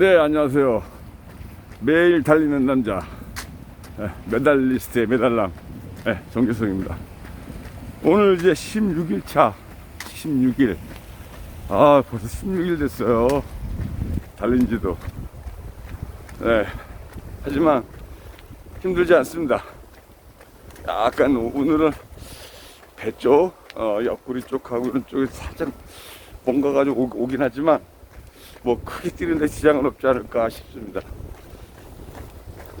네, 안녕하세요. 매일 달리는 남자, 예, 메달리스트의 메달남, 예, 정규성입니다. 오늘 이제 16일 차, 16일. 아, 벌써 16일 됐어요. 달린 지도. 네. 하지만 힘들지 않습니다. 약간 오늘은 배 쪽, 어, 옆구리 쪽하고 이런 쪽에 살짝 뭔가가 좀 오- 오긴 하지만 뭐 크게 뛰는데 지장은 없지 않을까 싶습니다.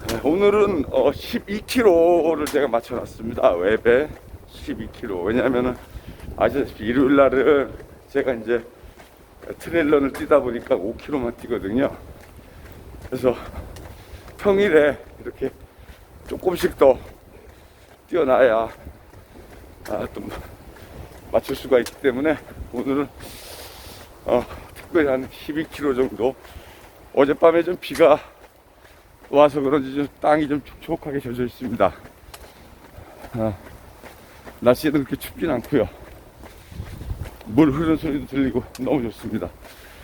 네, 오늘은 어 12km를 제가 맞춰놨습니다. 웹에 12km. 왜냐하면은 아시다시피 일요일 날은 제가 이제 트레일런을 뛰다 보니까 5km만 뛰거든요. 그래서 평일에 이렇게 조금씩 더 뛰어나야 아, 또 맞출 수가 있기 때문에 오늘은 어, 특별히 한 12km 정도 어젯밤에 좀 비가 와서 그런지 좀 땅이 좀 촉촉하게 젖어 있습니다. 아, 날씨도 그렇게 춥진 않고요. 물 흐르는 소리도 들리고 너무 좋습니다.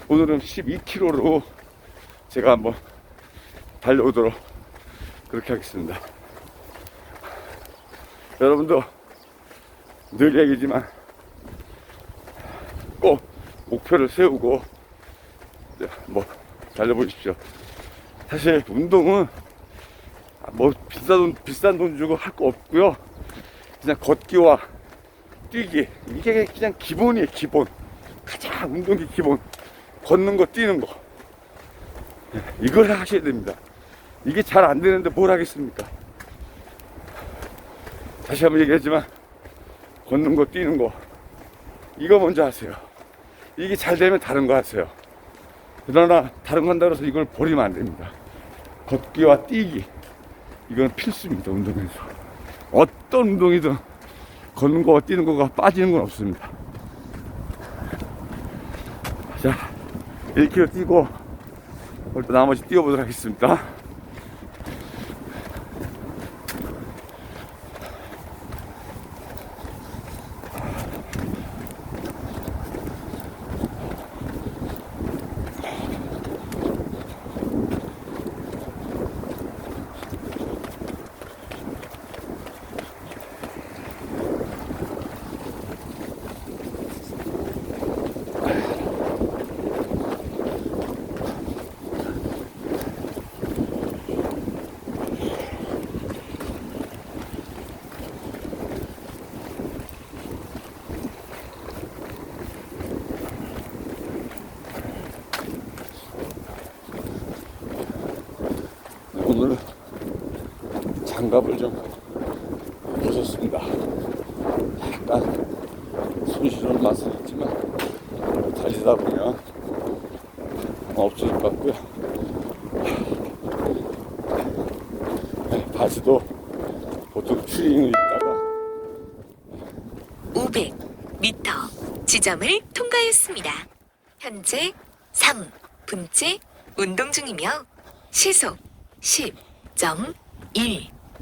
오늘은 12km로 제가 한번 달려오도록 그렇게 하겠습니다. 여러분도 늘 얘기지만 꼭 목표를 세우고 네, 뭐 달려보십시오. 사실 운동은 뭐 비싼 돈 비싼 돈 주고 할 거 없고요. 그냥 걷기와 뛰기 이게 그냥 기본이에요 기본. 가장 운동기 기본. 걷는 거 뛰는 거 네, 이걸 하셔야 됩니다. 이게 잘 안 되는데 뭘 하겠습니까? 다시 한번 얘기하지만 걷는 거 뛰는 거 이거 먼저 하세요. 이게 잘 되면 다른 거 하세요. 그러나 다른 해서 이걸 버리면 안 됩니다. 걷기와 뛰기 이건 필수입니다. 운동에서 어떤 운동이든 걷는 거와 뛰는 거가 빠지는 건 없습니다. 자, 1km 뛰고 일단 나머지 뛰어보도록 하겠습니다. 오늘은 장갑을 좀 벗었습니다. 약간 손실은 맛은 있지만 달리다 보면 없어질 것 같고요. 네, 바지도 보통 추링을 입다가 500m 지점을 통과했습니다. 현재 3분째 운동 중이며 시속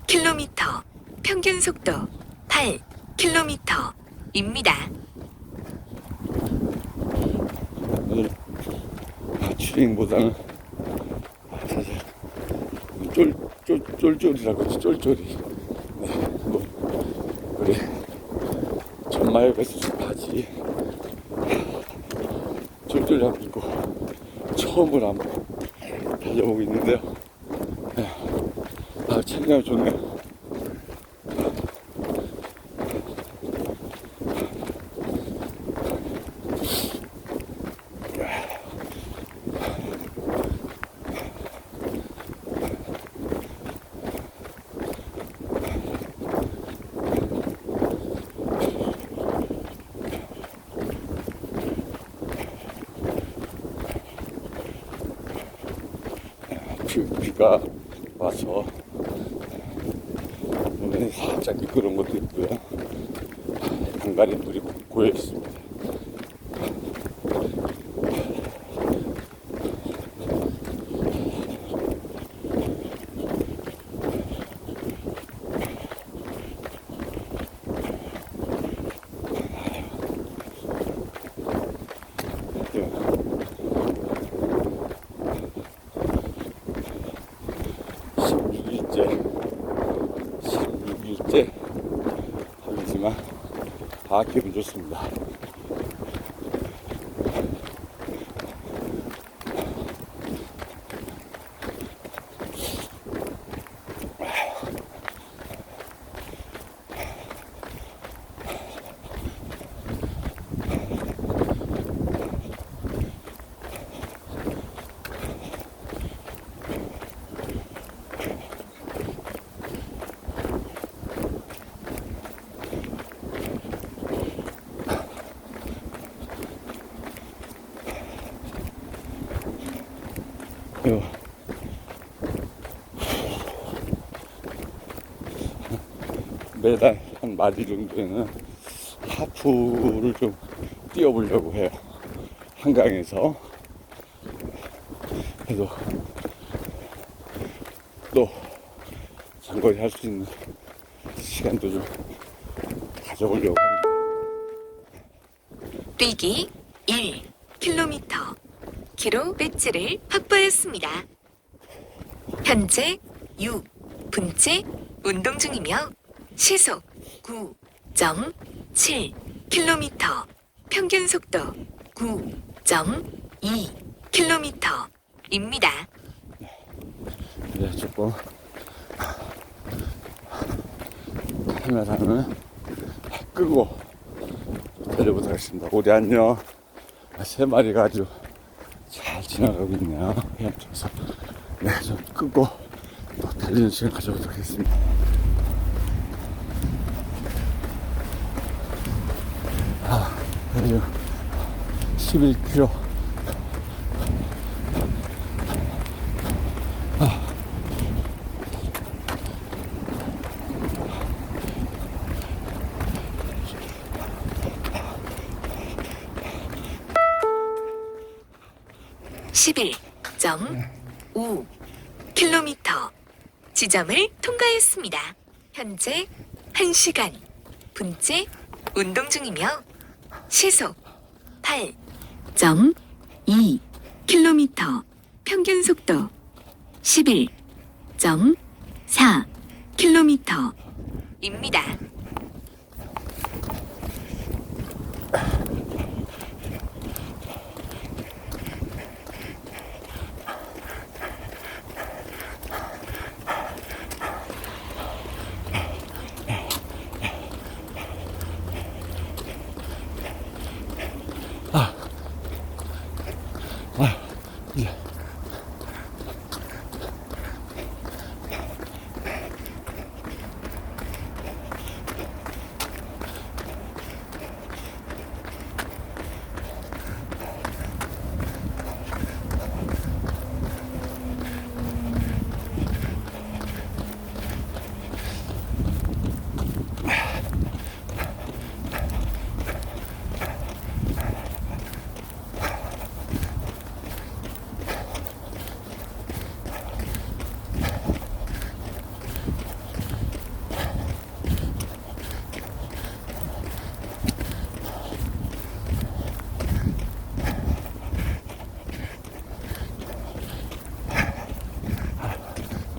10.1km, 평균 속도 8km입니다. 오늘 추링보다는 사실 쫄, 쫄, 쫄쫄이라고 하지 쫄쫄이 네, 뭐 우리 전마에서 바지 쫄쫄이 하고 입고 처음으로 한번 달려보고 있는데요 네. 아 체감이 좋네요 비- 비가 와서 살짝 미끄러운 것도 있고요. 간간히 물이 고여 있습니다. 아, 기분 매달 한 마디 정도에는 하프를 좀 뛰어보려고 해요. 한강에서. 그래서 또 장거리 할 수 있는 시간도 좀 가져보려고 합니다. 뛰기 1km 기로 배지를 확보했습니다. 현재 6분째 운동 중이며 시속 9.7km 평균 속도 9.2km입니다. 이제 조금 카메라는 끄고 내려보도록 하겠습니다. 우리 안녕. 아, 세 마리가 아주 잘 지나가고 있네요. 헤엄쳐서. 네, 좀 끄고 또 달리는 시간 가져보도록 하겠습니다. 11km 아. (11.5) 킬로미터 지점을 통과했습니다. 현재 1시간 분째 운동 중이며 시속 8 11.2km 평균 속도 11.4km입니다.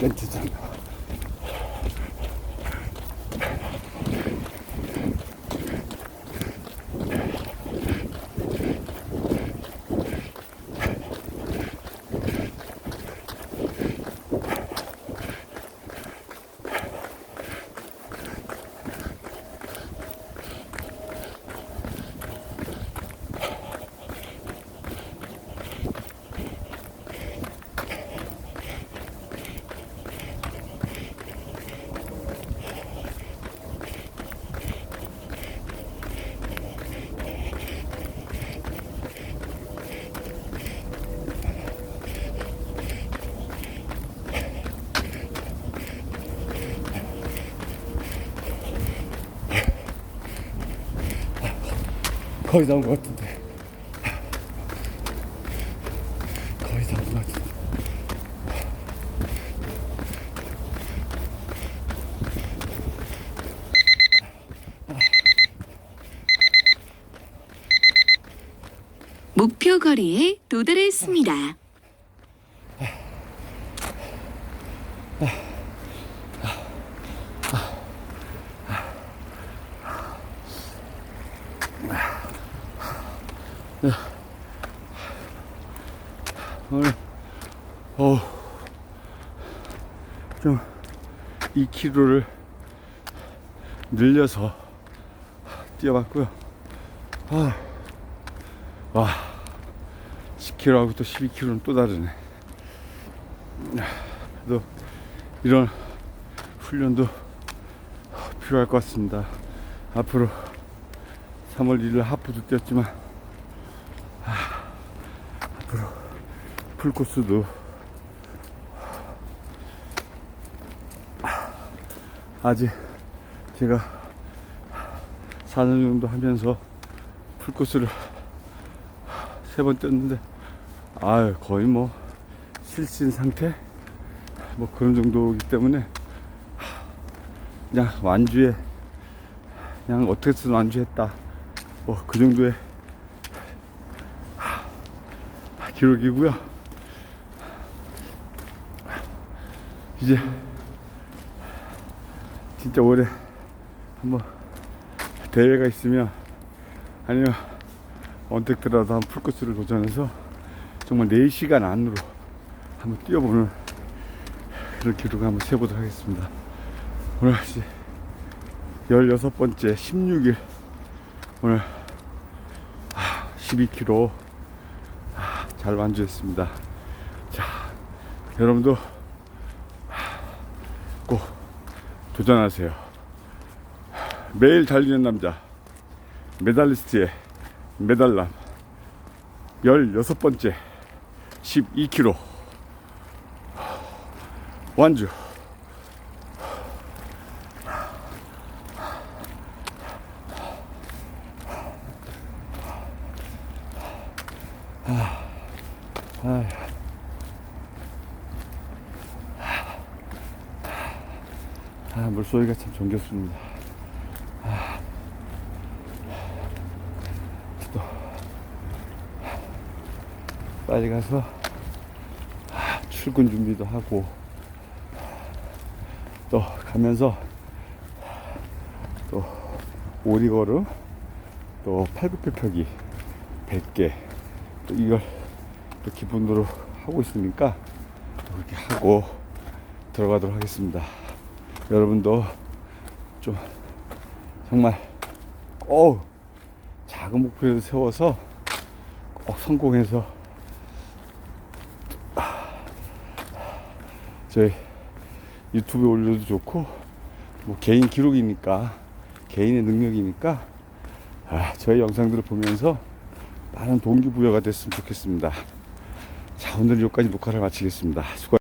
미터입니다. 렌트장. 거의 다온것 같은데. 거의 다온것 같은데. 목표 거리에 도달했습니다. 2kg를 늘려서 뛰어봤고요. 아, 와, 10kg하고 또 12kg는 또 다르네. 그래도 이런 훈련도 필요할 것 같습니다. 앞으로 3월 1일 하프도 뛰었지만 아, 앞으로 풀코스도 아직 제가 4년 정도 하면서 풀코스를 세 번 뛰었는데 아유 거의 뭐 실신 상태? 뭐 그런 정도이기 때문에 그냥 완주에 그냥 어떻게든 완주했다. 뭐 그 정도의 기록이고요. 이제 진짜 올해 한번 대회가 있으면 아니면 언택트라도 한 풀코스를 도전해서 정말 4시간 안으로 한번 뛰어보는 그런 기록을 한번 세보도록 하겠습니다. 오늘 이제 16번째 16일 오늘 12km 잘 완주했습니다. 자, 여러분도 꼭 도전하세요. 매일 달리는 남자. 메달리스트의 메달남. 16번째 12km 완주 아, 물소리가 참 정겹습니다. 아, 또 빨리 가서 아, 출근 준비도 하고 또 가면서 또 오리걸음 또 팔굽혀펴기 100개 또 이걸 또 기본으로 하고 있으니까 또 그렇게 하고 들어가도록 하겠습니다. 여러분도 좀 정말 꼭 작은 목표를 세워서 꼭 성공해서 저희 유튜브에 올려도 좋고 뭐 개인 기록이니까 개인의 능력이니까 아, 저희 영상들을 보면서 많은 동기부여가 됐으면 좋겠습니다. 자 오늘 여기까지 녹화를 마치겠습니다. 수고.